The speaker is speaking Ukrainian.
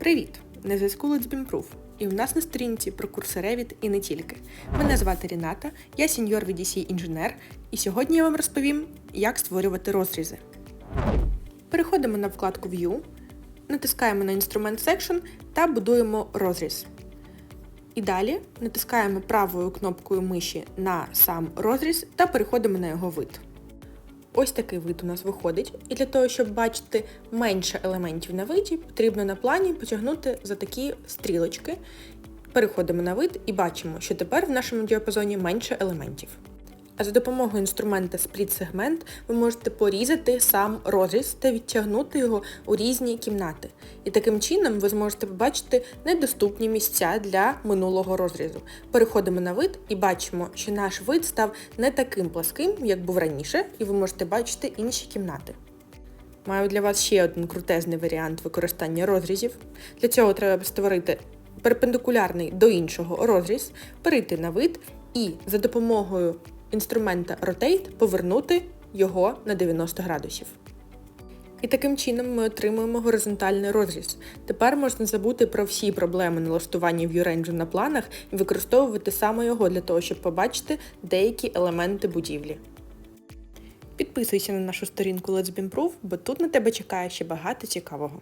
Привіт! На зв'язку Let's І у нас на сторінці про курси Revit і не тільки. Мене звати Ріната, я сеньор VDC інженер, і сьогодні я вам розповім, як створювати розрізи. Переходимо на вкладку View, натискаємо на інструмент Section та будуємо розріз. І далі натискаємо правою кнопкою миші на сам розріз та переходимо на його вид. Ось такий вид у нас виходить. І для того, щоб бачити менше елементів на виді, потрібно на плані потягнути за такі стрілочки. Переходимо на вид і бачимо, що тепер в нашому діапазоні менше елементів. А за допомогою інструмента Segment ви можете порізати сам розріз та відтягнути його у різні кімнати. І таким чином ви зможете побачити недоступні місця для минулого розрізу. Переходимо на вид і бачимо, що наш вид став не таким пласким, як був раніше, і ви можете бачити інші кімнати. Маю для вас ще один крутезний варіант використання розрізів. Для цього треба створити перпендикулярний до іншого розріз, перейти на вид і за допомогою інструмента Rotate повернути його на 90 градусів. І таким чином ми отримуємо горизонтальний розріз. Тепер можна забути про всі проблеми налаштування ViewRange на планах і використовувати саме його для того, щоб побачити деякі елементи будівлі. Підписуйся на нашу сторінку Let's Be Improve, бо тут на тебе чекає ще багато цікавого.